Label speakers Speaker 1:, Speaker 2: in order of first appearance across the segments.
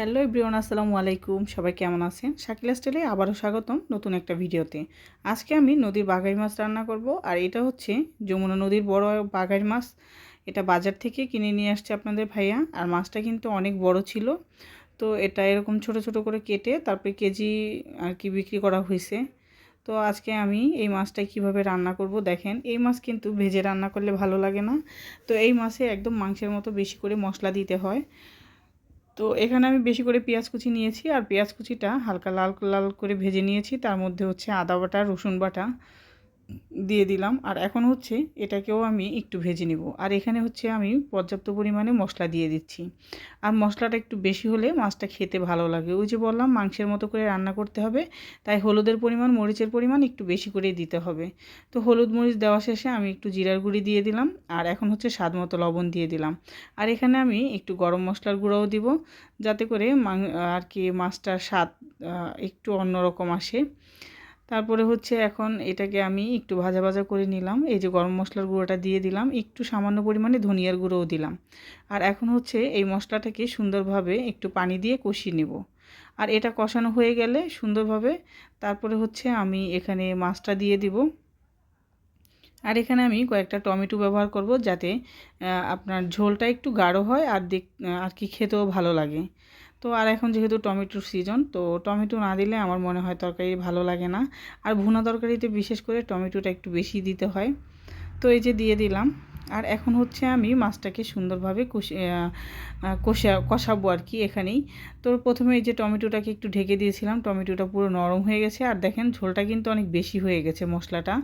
Speaker 1: Hello ইব্রিয়ন আসসালামু আলাইকুম। সবাই কেমন আছেন? শাকিলা স্টাইলে আবারও স্বাগতম নতুন একটা ভিডিওতে। আজকে আমি নদীর বাঘাই মাছ রান্না করব, আর এটা হচ্ছে যমুনা নদীর বড় বাঘাই মাছ। এটা বাজার থেকে কিনে নিয়ে আসছে আপনাদের ভাইয়া, আর মাছটা কিন্তু অনেক বড় ছিল। তো এটা এরকম ছোট ছোট করে কেটে তারপরে কেজি আর কি বিক্রি করা হয়েছে। তো আজকে আমি এই মাছটা কীভাবে রান্না করব দেখেন। এই মাছ কিন্তু ভেজে রান্না করলে ভালো লাগে না। তো এই মাছে একদম মাংসের মতো বেশি করে মশলা দিতে হয়। তো এখানে আমি বেশি করে পেঁয়াজ কুচি নিয়েছি আর পেঁয়াজ কুচিটা হালকা লাল লাল করে ভেজে নিয়েছি। তার মধ্যে হচ্ছে আদা বাটা, রসুন বাটা। দিয়ে দিলাম। আর এখন হচ্ছে এটাকেও আমি একটু ভেজে নেব। আর এখানে হচ্ছে আমি পর্যাপ্ত পরিমাণে মশলা দিয়ে দিচ্ছি। আর মশলাটা একটু বেশি হলে মাছটা খেতে ভালো লাগে। ওই যে বললাম, মাংসের মতো করে রান্না করতে হবে। তাই হলুদের পরিমাণ, মরিচের পরিমাণ একটু বেশি করে দিতে হবে। তো হলুদ, মরিচ দেওয়া শেষে আমি একটু জিরার গুঁড়ি দিয়ে দিলাম। আর এখন হচ্ছে স্বাদ মতো লবণ দিয়ে দিলাম। আর এখানে আমি একটু গরম মশলার গুঁড়োও দিব। যাতে করে আর কি মাছটার স্বাদ একটু অন্যরকম আসে। তারপরে হচ্ছে এখন এটাকে আমি একটু ভাজা ভাজা করে নিলাম। এই যে গরম মশলার গুঁড়োটা দিয়ে দিলাম, একটু সামান্য পরিমাণে ধনিয়ার গুঁড়োও দিলাম। আর এখন হচ্ছে এই মশলাটাকে সুন্দরভাবে একটু পানি দিয়ে কষিয়ে নেব। আর এটা কষানো হয়ে গেলে সুন্দরভাবে তারপরে হচ্ছে আমি এখানে মাছটা দিয়ে দিব। আর এখানে আমি কয়েকটা টমেটো ব্যবহার করব যাতে আপনার ঝোলটা একটু গাঢ় হয় আর দেখ, আর কি খেতেও ভালো লাগে। তো আর এখন যেহেতু টমেটোর সিজন তো টমেটো না দিলে আমার মনে হয় তরকারি ভালো লাগে না। আর ভুনা তরকারিতে বিশেষ করে টমেটোটা একটু বেশি দিতে হয়। তো এই যে দিয়ে দিলাম। আর এখন হচ্ছে আমি মাছটাকে সুন্দরভাবে কষে কষা, কষাবো আর কি এখানেই। তো প্রথমে এই যে টমেটোটাকে একটু ঢেকে দিয়েছিলাম, টমেটোটা পুরো নরম হয়ে গেছে। আর দেখেন ঝোলটা কিন্তু অনেক বেশি হয়ে গেছে মশলাটা।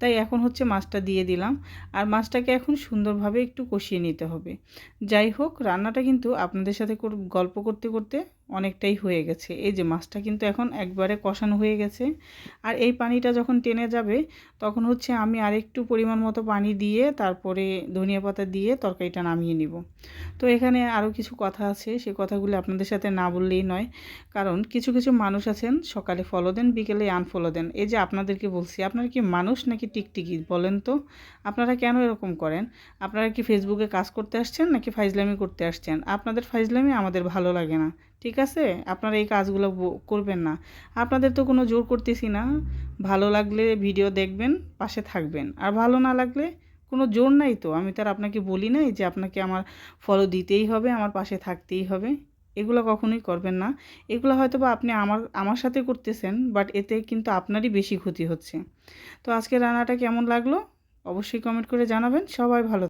Speaker 1: তাই এখন হচ্ছে মাছটা দিয়ে দিলাম। আর মাছটাকে এখন সুন্দরভাবে একটু কষিয়ে নিতে হবে। যাই হোক, রান্নাটা কিন্তু আপনাদের সাথে গল্প করতে করতে অনেকটাই হয়ে গেছে। এই যে মাছটা কিন্তু এখন একবারে কষানো হয়ে গেছে। আর এই পানিটা যখন টেনে যাবে, তখন হচ্ছে আমি আরেকটু পরিমাণ মতো পানি দিয়ে, তারপরে ধনিয়া পাতা দিয়ে তরকারিটা নামিয়ে নিব। তো এখানে আরও কিছু কথা আছে, সে কথাগুলো আপনাদের সাথে না বললেই নয়। কারণ কিছু কিছু মানুষ আছেন, সকালে ফলো দেন, বিকেলে আনফলো দেন। এই যে আপনাদেরকে বলছি, আপনারা কি মানুষ নাকি টিকটিকি, বলেন তো? আপনারা কেন এরকম করেন? আপনারা কি ফেসবুকে কাজ করতে আসছেন নাকি ফাইজলামি করতে আসছেন? আপনাদের ফাইজলামি আমাদের ভালো লাগে না। ঠিক আছে? আপনারা এই কাজগুলো করবেন না। আপনাদের তো কোনো জোর করতেছি না। ভালো লাগলে ভিডিও দেখবেন, পাশে থাকবেন। আর ভালো না লাগলে কোনো জোর নাই তো। আমি তার আপনাকে বলি নাই যে আপনাকে আমার ফলো দিতেই হবে, আমার পাশে থাকতেই হবে। এগুলো কখনোই করবেন না। এগুলো হয়তো বা আপনি আমার আমার সাথে করতেছেন বাট এতে কিন্তু আপনারই বেশি ক্ষতি হচ্ছে। তো আজকে রান্নাটা কেমন লাগল? অবশ্যই কমেন্ট করে জানাবেন। সবাই ভালো